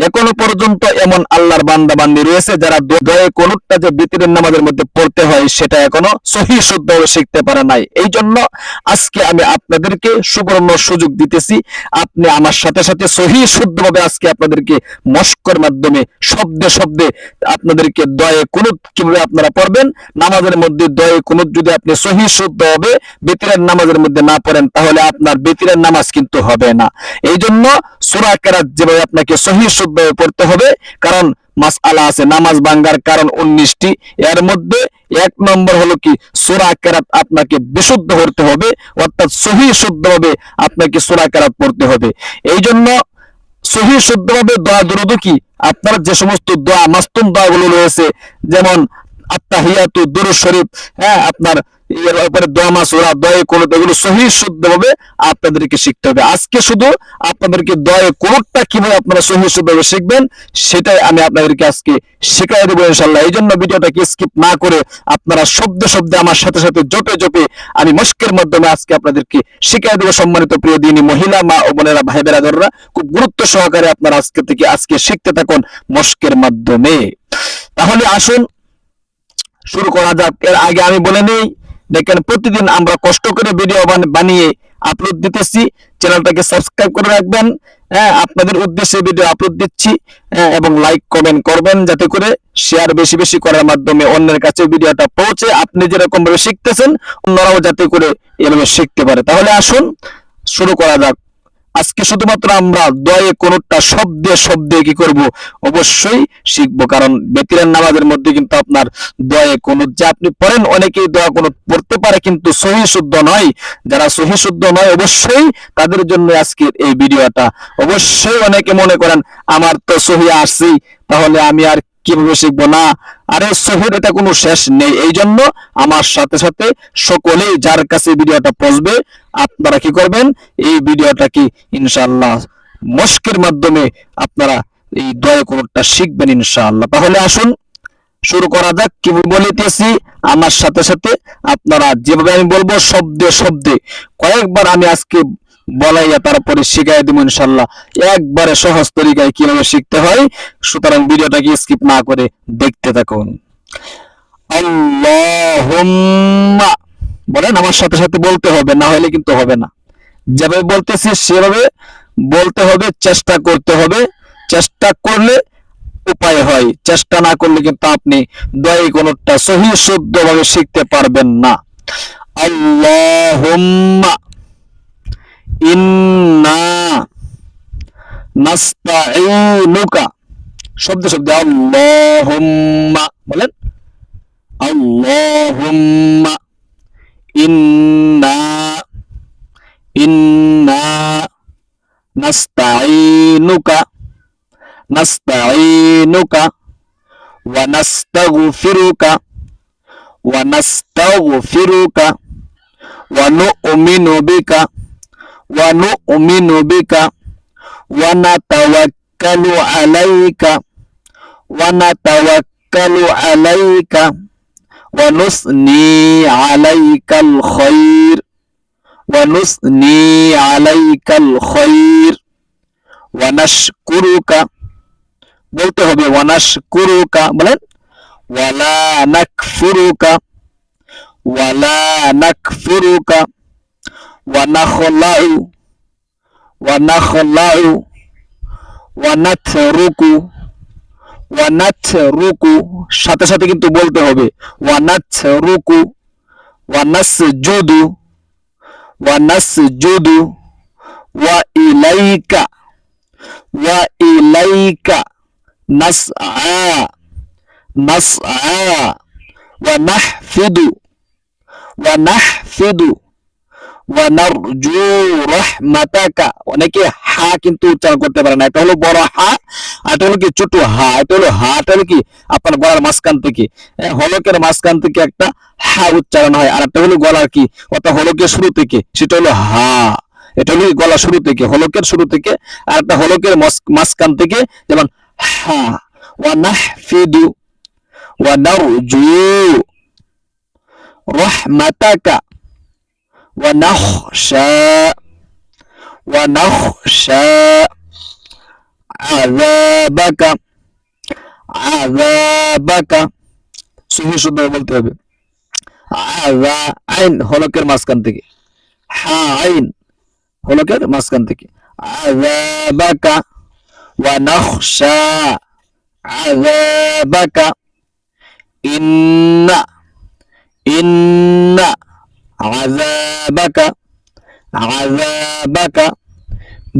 এখনও পর্যন্ত এমন আল্লাহর বান্দা বান্দি রয়েছে যারা দয়ে কোনটা যে বিতরের নামাজের মধ্যে পড়তে হয় সেটা এখনও সহি শুদ্ধভাবে শিখতে পারে নাই। এই জন্য আজকে আমি আপনাদেরকে সুবর্ণ সুযোগ দিতেছি। আপনি আমার সাথে সাথে সহি শুদ্ধভাবে আজকে আপনাদেরকে মস্কর মাধ্যমে শব্দে শব্দে আপনাদেরকে দয়ে কুনুত কীভাবে আপনারা পড়বেন, নামাজের মধ্যে দয়ে কুনুত যদি আপনি সহি শুদ্ধ হবে, বেতিরের নামাজের মধ্যে না পড়েন, তাহলে আপনার বেতিরের নামাজ কিন্তু হবে না। এই জন্য সুরা কেরাত যেভাবে আপনাকে সহি শুদ্ধভাবে পড়তে হবে, কারণ মাস আলা আছে, নামাজ ভাঙ্গার কারণ উনিশটি। এর মধ্যে এক নম্বর হলো কি, সুরা কেরাত আপনাকে বিশুদ্ধ করতে হবে, অর্থাৎ সহি শুদ্ধভাবে আপনাকে সুরা কেরাত পড়তে হবে। এই জন্য সহি শুদ্ধভাবে দোয়া দুরুদ কি? আপনার যে সমস্ত দোয়া মাস্তুম দোয়াগুলো রয়েছে যেমন আত্তাহিয়াতু দুরুদ শরীফ। হ্যাঁ আপনার এর দোয়া মাসুরা দয়ে কোন এগুলো সহি, শুদ্ধভাবে আপনাদেরকে শিখতে হবে। আজকে শুধু আপনাদেরকে দয়ে কোনটা কীভাবে আপনারা সহি, শুদ্ধভাবে শিখবেন, সেটাই আমি আপনাদেরকে আজকে শেখাই দেবো ইনশাল্লাহ এই জন্য ভিডিওটাকে স্কিপ না করে আপনারা শব্দে শব্দে আমার সাথে সাথে জপে জপে আমি মস্কের মাধ্যমে আজকে আপনাদেরকে শিখাই দেবো সম্মানিত প্রিয় দিনী মহিলা, মা ও বোনেরা ভাই বেরাদররা খুব গুরুত্ব সহকারে আপনারা আজকে থেকে, আজকে শিখতে থাকুন মস্কের মাধ্যমে। তাহলে আসুন শুরু করা যাক। এর আগে আমি বলে নেই দেখেন প্রতিদিন আমরা কষ্ট করে ভিডিও বানিয়ে আপলোড দিতেছি। চ্যানেলটাকে সাবস্ক্রাইব করে রাখবেন হ্যাঁ আপনাদের উদ্দেশ্যে ভিডিও আপলোড দিচ্ছি হ্যাঁ, এবং লাইক কমেন্ট করবেন যাতে করে শেয়ার বেশি বেশি করার মাধ্যমে অন্যের কাছে ভিডিওটা পৌঁছে আপনি যেরকম ভাবে শিখতেছেন অন্যরাও যাতে করে এভাবে শিখতে পারে। তাহলে আসুন শুরু করা যাক। আজকে শুধুমাত্র আমরা দয়ে কোনটা শব্দে শব্দে কি করব? অবশ্যই শিখব, কারণ বেতিরান নামাজের মধ্যে কিন্তু আপনার দয়ে কোন, যে আপনি পড়েন অনেকেই দয়া কোন পড়তে পারে কিন্তু সহি শুদ্ধ নয়। যারা সহি শুদ্ধ নয়, অবশ্যই তাদের জন্য আজকের এই ভিডিওটা। অবশ্যই অনেকে মনে করেন, আমার তো সহি আসছেই, তাহলে আমি আর কীভাবে শিখব? না, আরে সহির এটা কোনো শেষ নেই। এই জন্য আমার সাথে সাথে সকলেই যার কাছে ভিডিওটা পৌঁছবে, আপনারা কি করবেন? এই ভিডিওটা কি ইনশাআল্লাহ মস্কের মাধ্যমে আপনারা এই দয়া কোনটা শিখবেন ইনশাআল্লাহ। তাহলে আসুন, শুরু করা যাক। কি বলিতেছি আমার সাথে সাথে আপনারা যেভাবে আমি বলব, শব্দে শব্দে। কয়েকবার আমি আজকে বলাইয়া তারপরে শিখাই দিব ইনশাল্লাহ একবারে সহজ তরিকায় কীভাবে শিখতে হয়, সুতরাং ভিডিওটাকে স্কিপ না করে দেখতে থাকুন। বলেন, আমার সাথে সাথে বলতে হবে, না হলে কিন্তু হবে না। যেভাবে বলতেছি, সেভাবে বলতে হবে, চেষ্টা করতে হবে। চেষ্টা করলে উপায় হয়, চেষ্টা না করলে কিন্তু আপনি দয় কোনটা সহি শুদ্ধভাবে শিখতে পারবেন না। আল্লাহুম্মা। ইন্না নাস্তাঈনুকা। শব্দ শব্দ আল্লাহুম্মা। বলেন, আল্লাহুম্মা ইন্না ইন্না নাস্তাঈনুকা নাস্তাঈনুকা, ওয়া নাস্তাগফিরুকা ওয়া নাস্তাগফিরুকা, ওয়া নু'মিনু বিকা ওয়া নু'মিনু বিকা ওয়া নাতাওয়াক্কালু আলাইকা ওয়া নাতাওয়াক্কালু আলাইকা ওয়া নুসনি আলাইকাল খায়র ওয়া নুসনি আলাইকাল খায়র ওয়া নাশকুরুকা বলতে হবে ওয়া নাশকুরুকা বলেন ওয়ালা নাকফুরুকা ওয়ালা নাকফুরুকা ওয়া নাখলাউ ওয়া নাখলাউ ওয়া নাতরুকু ওয়া নাতরুকু সাথে সাথে কিন্তু বলতে হবে ওয়া নাতরুকু ওয়া নাসজুদু ওয়া ইলাইকা ওয়া ইলাইকা নাসআ নাসআ ওয়া নাহফিদু ওয়া নাহফিদু অনেকে হা কিন্তু উচ্চারণ করতে পারে না। এটা হলো বড় হা, আর এটা হলো কি ছোট হা, এটা হলো হা, এটা হলো কি আপনার গলার মাঝখান থেকে। হলকের মাঝখান থেকে একটা হা উচ্চারণ হয়, আর একটা হলো গলার কি? অর্থাৎ হলকের শুরু থেকে, সেটা হলো হা। এটা হলো গলা শুরু থেকে, হলকের শুরু থেকে, আর একটা হলকের মাঝ- মাঝখান থেকে যেমন হা। ওয়া নাহফিদু ওয়া নারজু রাহমাতাকা ونخشى ونخشى আযাবাকা আযাবাকা সহি শুদ্ধ বলতে হবে আযা আইন হলকের মাঝখান থেকে হা আইন হলকের মাঝখান থেকে আযাবাকা ওয়া নাখশা আযাবাকা ইন্না ইন্না আযাবাকা আযাবাকা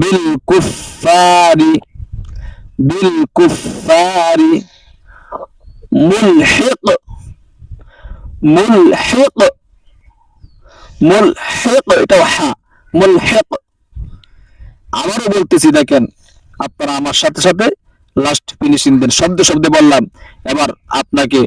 বিল কুফারি বিল কুফারি মুলহিক মুলহিক মুলহিক এটা হা মুলহিক আবারও বলতেছি দেখেন, আপনারা আমার সাথে সাথে লাস্ট ফিনিশিং দেন। শব্দে শব্দে বললাম, এবার আপনাকে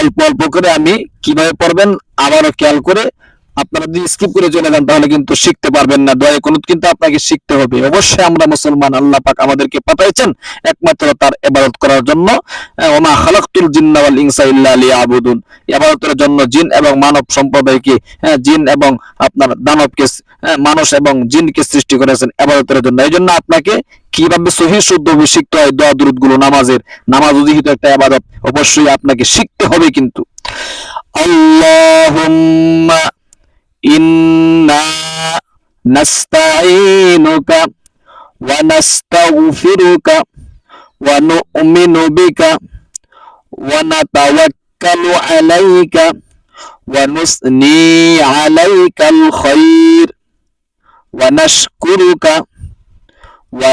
অল্প অল্প করে আমি কীভাবে পড়বেন, আবারও খেয়াল করে আপনারা যদি স্কিপ করে চলে যান, তাহলে কিন্তু শিখতে পারবেন না। দয়া কোন কিন্তু আপনাকে শিখতে হবে। অবশ্যই আমরা মুসলমান, আল্লাহ পাক আমাদেরকে পাঠাইছেন একমাত্র তার ইবাদত করার জন্য। ওমা খালাকতুল জিন্না ওয়াল ইনসা ইল্লা লিয়াবুদুন। ইবাদতের জন্য জিন এবং মানব সম্প্রদায়কে জিন এবং আপনার দানবকে মানুষ এবং জিনকে সৃষ্টি করেছেন ইবাদতের জন্য। এই জন্য আপনাকে কীভাবে সহি শুদ্ধ শিখতে হয়, দোয়া দুরুদগুলো নামাজের নামাজ অধিহিত একটা ইবাদত অবশ্যই আপনাকে শিখতে হবে কিন্তু। আল্লাহুম্মা ইন্না নাস্তাঈনুকা ওয়া নাস্তাগফিরুকা ওয়া নু'মিনু বিকা ওয়া নাতাওয়াক্কালু আলাইকা ওয়া নুসনি আলাইকাল খায়র ওয়া নাশকুরুকা ওয়া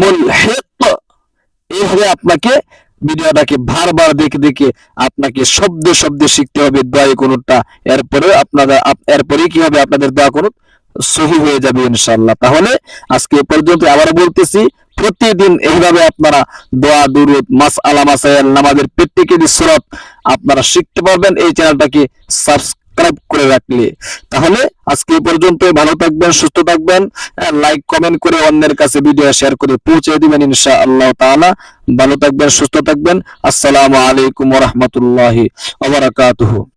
মুলহিক। এইভাবে আপনাকে ভিডিওটাকে বারবার দেখে দেখে আপনাকে শব্দে শব্দে শিখতে হবে কোনটা এরপরে আপনারা এরপরে কি হবে আপনাদের দোয়া কোন সহি হয়ে যাবে ইনশাআল্লাহ। তাহলে আজকে পর্যন্ত আবার বলতেছি, প্রতিদিন এইভাবে আপনারা দোয়া, দুরুদ, মাস আলা নামাজের প্রত্যেকেরই সুরত আপনারা শিখতে পারবেন। এই চ্যানেলটাকে সাবস্ক্রাইব করে রাখলে। তাহলে আজকে এই পর্যন্ত ভালো থাকবেন, সুস্থ থাকবেন লাইক কমেন্ট করে অন্যের কাছে ভিডিও শেয়ার করে পৌঁছে দিবেন ইনশা আল্লাহ তাআলা। ভালো থাকবেন, সুস্থ থাকবেন। আসসালামু আলাইকুম রাহমাতুল্লাহি